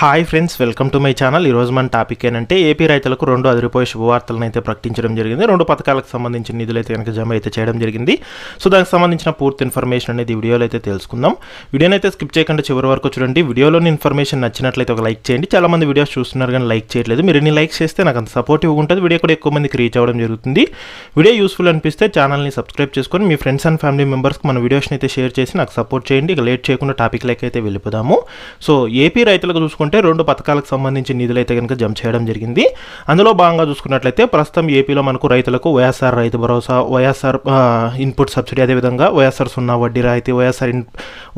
Hi friends welcome to my channel. ఈరోజు మన topic ఏంటంటే ఏపీ రైతులకు రెండు అదిరిపోయే శుభవార్తలను అయితే ప్రకటించడం జరిగింది. రెండు పథకాలకు సంబంధించిన నిధులు అయితే కనుక జమ అయితే చేయడం జరిగింది. సో దానికి సంబంధించిన పూర్తి ఇన్ఫర్మేషన్ అనేది వీడియోలో అయితే తెలుసుకుందాం. వీడియోని అయితే స్కిప్ చేయకుండా చివరి వరకు చూడండి. వీడియోలోని ఇన్ఫర్మేషన్ నచ్చినట్లయితే ఒక లైక్ చేయండి. చాలా మంది వీడియోస్ చూస్తున్నారు కానీ లైక్ చేయట్లేదు. మీరు ఎన్ని లైక్స్ చేస్తే నాకు అంత సపోర్టివ్ ఉంటుంది వీడియో కూడా ఎక్కువ మందికి రీచ్ అవ్వడం జరుగుతుంది. వీడియో యూస్ఫుల్ అనిపిస్తే ఛానల్ని సబ్స్క్రైబ్ చేసుకొని మీ ఫ్రెండ్స్ అండ్ ఫ్యామిలీ మెంబర్స్కి మన వీడియోస్ని అయితే షేర్ చేసి నాకు సపోర్ట్ చేయండి. ఇక లేట్ చేయకుండా టాపిక్ అయితే వెళ్ళిపోదాము. సో ఏపీ రైతులకు చూసుకుంటే రెండు పథకాలకు సంబంధించి నిధులు అయితే కనుక జమ చేయడం జరిగింది. అందులో భాగంగా చూసుకున్నట్లయితే ప్రస్తుతం ఏపీలో మనకు రైతులకు వైఎస్ఆర్ రైతు భరోసా వైఎస్ఆర్ ఇన్పుట్ సబ్సిడీ అదేవిధంగా వైఎస్ఆర్ సున్నా వడ్డీ రాయితీ వైఎస్ఆర్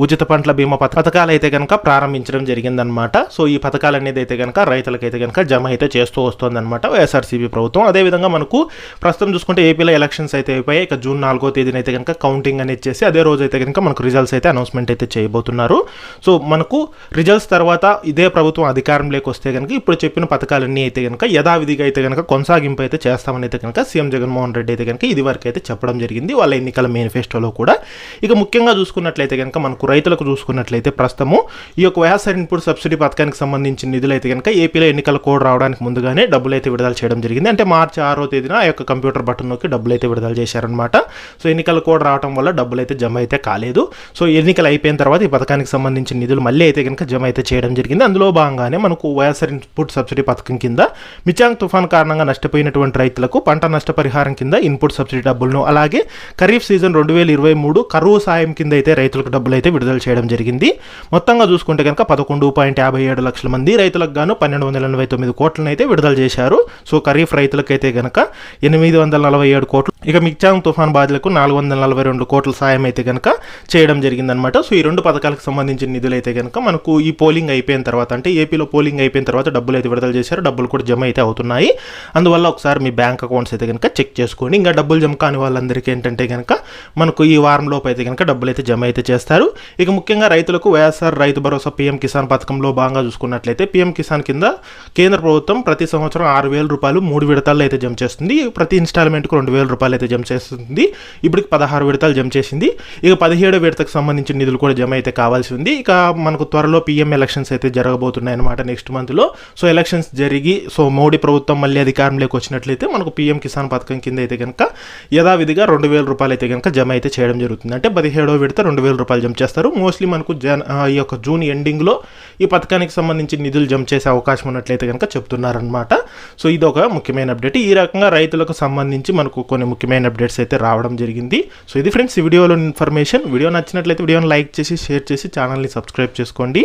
ఉచిత పంటల బీమా పథకాలు అయితే కనుక ప్రారంభించడం జరిగిందనమాట సో ఈ పథకాలు అనేది అయితే కనుక రైతులకైతే కనుక జమ అయితే చేస్తూ వస్తుందన్నమాట వైఎస్ఆర్సీపీ ప్రభుత్వం. అదేవిధంగా మనకు ప్రస్తుతం చూసుకుంటే ఏపీలో ఎలక్షన్స్ అయితే అయిపోయాయి. ఇక జూన్ నాలుగో తేదీన అయితే కనుక కౌంటింగ్ అనేది చేసి అదే రోజు అయితే కనుక మనకు రిజల్ట్స్ అయితే అనౌన్స్మెంట్ అయితే చేయబోతున్నారు. సో మనకు రిజల్ట్స్ తర్వాత ఇదే ప్రభుత్వం ప్రభుత్వం అధికారంలోకి వస్తే కనుక ఇప్పుడు చెప్పిన పథకాలన్నీ అయితే కనుక యథావిధిగా అయితే కనుక కొనసాగింపు అయితే చేస్తామని అయితే కనుక సీఎం జగన్మోహన్ రెడ్డి అయితే కనుక ఇది వరకు అయితే చెప్పడం జరిగింది. వాళ్ళ ఎన్నికల మేనిఫెస్టోలో కూడా. ఇక ముఖ్యంగా చూసుకున్నట్లయితే కనుక మనకు రైతులకు చూసుకున్నట్లయితే ప్రస్తుతము ఈ యొక్క వైఎస్ఆర్ ఇన్పుట్ సబ్సిడీ పథకానికి సంబంధించిన నిధులు అయితే కనుక ఏపీలో ఎన్నికల కోడ్ రావడానికి ముందుగానే డబ్బులు అయితే విడుదల చేయడం జరిగింది. అంటే మార్చి ఆరో తేదీన ఆ యొక్క కంప్యూటర్ బటన్ నొక్కి డబ్బులు అయితే విడుదల చేశారనమాట సో ఎన్నికల కోడ్ రావడం వల్ల డబ్బులు అయితే జమ అయితే కాలేదు. సో ఎన్నికలు అయిపోయిన తర్వాత ఈ పథకానికి సంబంధించిన నిధులు మళ్ళీ అయితే కనుక జమ అయితే చేయడం జరిగింది. అందులో భాగంగానే మనకు వైఎస్ఆర్ ఇన్పుట్ సబ్సిడీ పథకం కింద మిచాంగ్ తుఫాన్ కారణంగా నష్టపోయినటువంటి రైతులకు పంట నష్టపరిహారం కింద ఇన్పుట్ సబ్సిడీ డబ్బులను అలాగే ఖరీఫ్ సీజన్ రెండు వేల ఇరవై మూడు కరువు సాయం కింద అయితే రైతులకు డబ్బులు అయితే విడుదల చేయడం జరిగింది. మొత్తంగా చూసుకుంటే కనుక పదకొండు పాయింట్ యాభై ఏడు లక్షల మంది రైతులకు గాను పన్నెండు వందల ఎనభై తొమ్మిది కోట్లను అయితే విడుదల చేశారు. సో ఖరీఫ్ రైతులకైతే కనుక ఎనిమిది వందల నలభై ఏడు కోట్లు ఇక మిక్చాంగ్ తుఫాన్ బాధితులకు నాలుగు వందల నలభై రెండు కోట్ల సాయం అయితే కనుక చేయడం జరిగిందనమాట సో ఈ రెండు పథకాలకు సంబంధించిన నిధులు అయితే కనుక మనకు ఈ పోలింగ్ అయిపోయిన తర్వాత అంటే ఏపీలో పోలింగ్ అయిపోయిన తర్వాత డబ్బులు అయితే విడుదల చేశారు. డబ్బులు కూడా జమ అయితే అవుతున్నాయి. అందువల్ల ఒకసారి మీ బ్యాంక్ అకౌంట్స్ అయితే కనుక చెక్ చేసుకోండి ఇంకా డబ్బులు జమ కాని వాళ్ళందరికీ ఏంటంటే కనుక మనకు ఈ వారం లోపు అయితే కనుక డబ్బులు అయితే జమ అయితే చేస్తారు. ఇక ముఖ్యంగా రైతులకు వైఎస్ఆర్ రైతు భరోసా పీఎం కిసాన్ పథకంలో భాగంగా చూసుకున్నట్లయితే పీఎం కిసాన్ కింద కేంద్ర ప్రభుత్వం ప్రతి సంవత్సరం ఆరు వేల రూపాయలు మూడు విడతల్లో అయితే జమ చేస్తుంది. ప్రతి ఇన్స్టాల్మెంట్కు రెండు వేల రూపాయలు అయితే జమ చేస్తుంది. ఇప్పటికి పదహారు విడతలు జమ చేసింది. ఇక పదిహేడు విడతకు సంబంధించిన నిధులు కూడా జమ అయితే కావాల్సి ఉంది. ఇక మనకు త్వరలో పీఎం ఎలక్షన్స్ అయితే జరగబోతున్నాయి అనమాట నెక్స్ట్ మంత్లో సో ఎలక్షన్స్ జరిగి సో మోడీ ప్రభుత్వం మళ్ళీ అధికారంలోకి వచ్చినట్లయితే మనకు పీఎం కిసాన్ పథకం కింద అయితే కనుక యథావిధిగా రెండు వేల రూపాయలు అయితే కనుక జమ అయితే చేయడం జరుగుతుంది. అంటే పదిహేడో విడత రెండు వేల రూపాయలు జమ చేస్తారు. మోస్ట్లీ మనకు జన ఈ యొక్క జూన్ ఎండింగ్లో ఈ పథకానికి సంబంధించి నిధులు జమ చేసే అవకాశం ఉన్నట్లయితే కనుక చెప్తున్నారనమాట సో ఇది ఒక ముఖ్యమైన అప్డేట్ ఈ రకంగా రైతులకు సంబంధించి మనకు కొన్ని ముఖ్యమైన అప్డేట్స్ అయితే రావడం జరిగింది. సో ఇది ఫ్రెండ్స్ ఈ వీడియోలో ఇన్ఫర్మేషన్ వీడియో నచ్చినట్లయితే వీడియోని లైక్ చేసి షేర్ చేసి ఛానల్ని సబ్స్క్రైబ్ చేసుకోండి.